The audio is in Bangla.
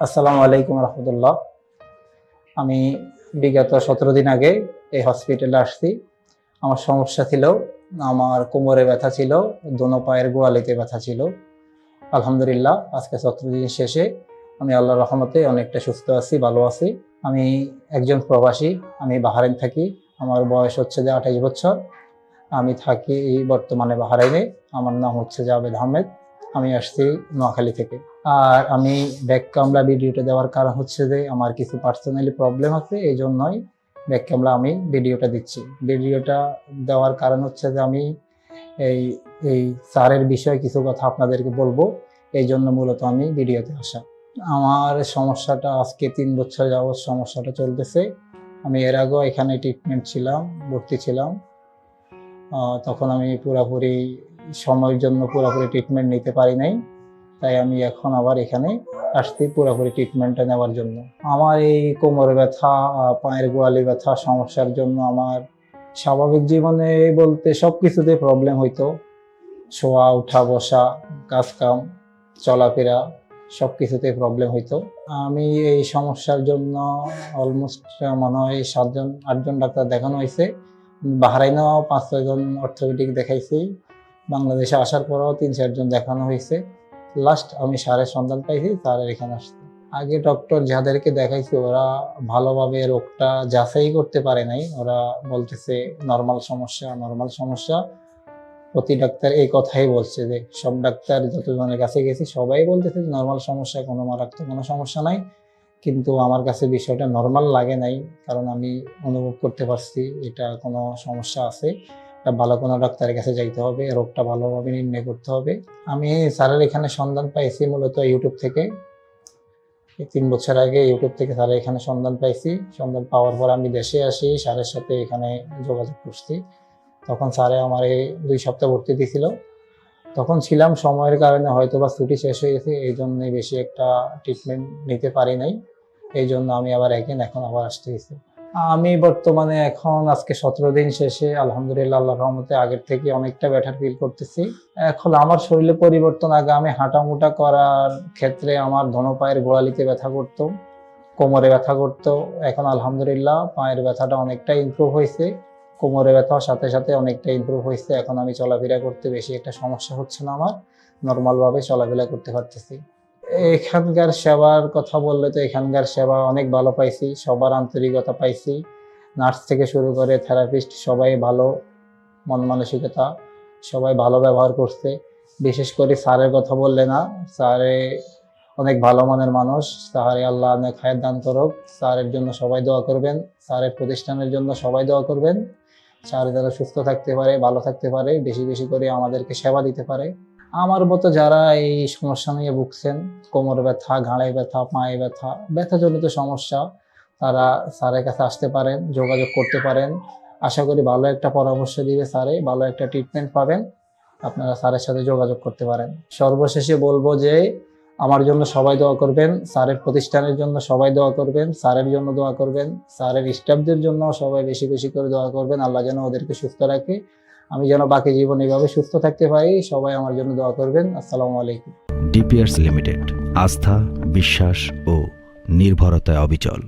আসসালামু আলাইকুম রহমতুল্লাহ। আমি বিগত সতেরো দিন আগে এই হসপিটালে আসছি। আমার সমস্যা ছিল, আমার কোমরে ব্যথা ছিল, দোনো পায়ের গোড়ালিতে ব্যথা ছিল। আলহামদুলিল্লাহ, আজকে সতেরো দিন শেষে আমি আল্লাহর রহমতে অনেকটা সুস্থ আছি, ভালো আছি। আমি একজন প্রবাসী, আমি বাহারাইন থাকি। আমার বয়স হচ্ছে যে আঠাইশ বছর। আমি থাকি বর্তমানে বাহারাইনে। আমার নাম হচ্ছে জাভেদ আহমেদ। আমি আসছি নোয়াখালী থেকে। আর আমি ব্যাক কামলা ভিডিওটা দেওয়ার কারণ হচ্ছে যে আমার কিছু পার্সোনালি প্রবলেম আছে এই জন্যই ব্যাক কামলা আমি ভিডিওটা দিচ্ছি। ভিডিওটা দেওয়ার কারণ হচ্ছে যে আমি এই এই স্যারের বিষয়ে কিছু কথা আপনাদেরকে বলব এই জন্য মূলত আমি ভিডিওতে আসা। আমার সমস্যাটা আজকে তিন বছর যাবৎ সমস্যাটা চলতেছে। আমি এর আগেও এখানে ট্রিটমেন্ট ছিলাম, ভর্তি ছিলাম। তখন আমি পুরোপুরি সময়ের জন্য পুরোপুরি ট্রিটমেন্ট নিতে পারি নাই। তাই আমি এখন আবার এখানে আসছি পুরোপুরি ট্রিটমেন্টটা নেওয়ার জন্য। আমার এই কোমরে ব্যথা, পায়ের গোয়ালি ব্যথা, সমস্যার জন্য আমার স্বাভাবিক জীবনে বলতে সব কিছুতে প্রবলেম হইতো। শোয়া, উঠা, বসা কাজ কাম চলাফেরা সব কিছুতে প্রবলেম হইতো। আমি এই সমস্যার জন্য অলমোস্ট মনে হয় সাতজন, আটজন ডাক্তার দেখানো হয়েছে। বাহারাইনেও পাঁচ ছয়জন অর্থোপেডিক দেখাইছি। বাংলাদেশে আসার পরেও তিন চারজন দেখানো হয়েছে। লাস্ট আমি সারের সন্ধান পাইছি স্যারের এখানে আসতে আগে ডক্টর যাদেরকে দেখাইছি, ওরা ভালোভাবে রোগটা যাচাই করতে পারে নাই। ওরা বলতেছে নর্মাল সমস্যা নর্মাল সমস্যা। প্রতি ডাক্তার এই কথাই বলছে যে, সব ডাক্তার যতজনের কাছে গেছি, সবাই বলতেছে যে নর্মাল সমস্যা, কোনো মারাত্মক কোনো সমস্যা নাই। কিন্তু আমার কাছে বিষয়টা নর্মাল লাগে নাই, কারণ আমি অনুভব করতে পারছি, এটা কোনো সমস্যা আছে। একটা ভালো কোনো ডাক্তারের কাছে যাইতে হবে, রোগটা ভালোভাবে নির্ণয় করতে হবে। আমি স্যারের এখানে সন্ধান পাইছি মূলত ইউটিউব থেকে। তিন বছর আগে ইউটিউব থেকে স্যারের এখানে সন্ধান পাইছি। সন্ধান পাওয়ার পর আমি দেশে আসি, স্যারের সাথে এখানে যোগাযোগ করছি। তখন স্যারে আমার এই দুই সপ্তাহ ভর্তি দিয়েছিল তখন ছিলাম সময়ের কারণে হয়তো বা ছুটি শেষ হয়ে গেছে, এই জন্যই বেশি একটা ট্রিটমেন্ট নিতে পারি নাই। এই জন্য আমি আবার একদিন এখন আবার আসতে গেছি আমি বর্তমানে এখন আজকে সতেরো দিন শেষে, আলহামদুলিল্লাহ আল্লাহ রহমতে আগের থেকে অনেকটা বেটার ফিল করতেছি। এখন আমার শরীরে পরিবর্তন, আগে আমি হাঁটামুটা করার ক্ষেত্রে আমার ধনু পায়ের গোড়ালিতে ব্যথা করতো, কোমরে ব্যথা করতো। এখন আলহামদুলিল্লাহ, পায়ের ব্যথাটা অনেকটা ইমপ্রুভ হয়েছে, কোমরে ব্যথার সাথে সাথে অনেকটা ইমপ্রুভ হয়েছে। এখন আমি চলাফেরা করতে বেশি একটা সমস্যা হচ্ছে না আমার নর্মালভাবে চলাফেরা করতে পারতেছি। এখানকার সেবার কথা বললে তো এখানকার সেবা অনেক ভালো পাইছি, সবার আন্তরিকতা পাইছি। নার্স থেকে শুরু করে থেরাপিস্ট সবাই ভালো, মন মানসিকতা সবাই ভালো ব্যবহার করছে। বিশেষ করে স্যারের কথা বললে না, স্যারে অনেক ভালো মানের মানুষ, স্যারে আল্লাহ অনেক হায়াত দান করুক, স্যারের জন্য সবাই দোয়া করবেন, স্যারের প্রতিষ্ঠানের জন্য সবাই দোয়া করবেন। স্যার যারা সুস্থ থাকতে পারে, ভালো থাকতে পারে, বেশি বেশি করে আমাদেরকে সেবা দিতে পারে। আমার মতো যারা এই সমস্যা নিয়ে ভুগছেন, কোমর ব্যথা, ঘাড়ে ব্যথা, পায়ে ব্যথা, ব্যথাজনিত সমস্যা, তারা স্যারের কাছে আসতে পারেন, যোগাযোগ করতে পারেন। আশা করি ভালো একটা পরামর্শ দিবে স্যারে, ভালো একটা ট্রিটমেন্ট পাবেন। আপনারা স্যারের সাথে যোগাযোগ করতে পারেন। সর্বশেষে বলব যে, আমার জন্য সবাই দোয়া করবেন, স্যারের প্রতিষ্ঠানের জন্য সবাই দোয়া করবেন, স্যারের জন্য দোয়া করবেন, স্যারের স্টাফদের জন্য সবাই বেশি বেশি করে দোয়া করবেন। আল্লাহ যেন ওদেরকে সুস্থ রাখে। আমি যেন বাকি জীবন এইভাবে সুস্থ থাকতে পারি, সবাই আমার জন্য দোয়া করবেন। আসসালামু আলাইকুম। ডিপিয়ার্স লিমিটেড, আস্থা, বিশ্বাস ও নির্ভরতায় অবিচল।